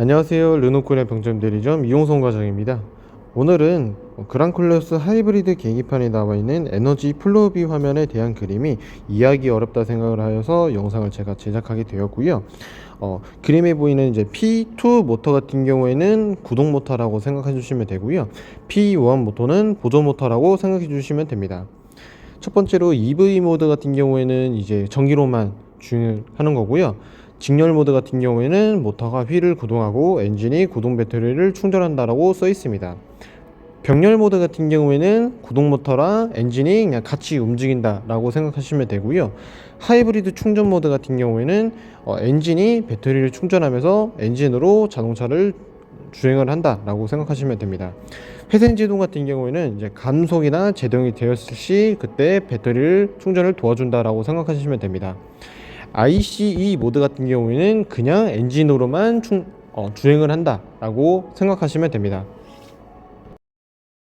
안녕하세요. 르노콘의 병점 대리점 이용성 과장입니다. 오늘은 그랑클래스 하이브리드 계기판에 나와 있는 에너지 플로비 화면에 대한 그림이 이해하기 어렵다 생각을 하여서 영상을 제가 제작하게 되었고요. 어, 그림에 보이는 이제 P2 모터 같은 경우에는 구동 모터라고 생각해 주시면 되고요. P1 모터는 보조 모터라고 생각해 주시면 됩니다. 첫 번째로 EV 모드 같은 경우에는 이제 전기로만 주행하는 거고요. 직렬 모드 같은 경우에는 모터가 휠을 구동하고 엔진이 구동 배터리를 충전한다라고 써 있습니다. 병렬 모드 같은 경우에는 구동 모터랑 엔진이 그냥 같이 움직인다라고 생각하시면 되고요. 하이브리드 충전 모드 같은 경우에는 어, 엔진이 배터리를 충전하면서 엔진으로 자동차를 주행을 한다라고 생각하시면 됩니다. 회생 제동 같은 경우에는 이제 감속이나 제동이 되었을 시 그때 배터리를 충전을 도와준다라고 생각하시면 됩니다. ICE 모드 같은 경우에는 그냥 엔진으로만 충, 어, 주행을 한다라고 생각하시면 됩니다.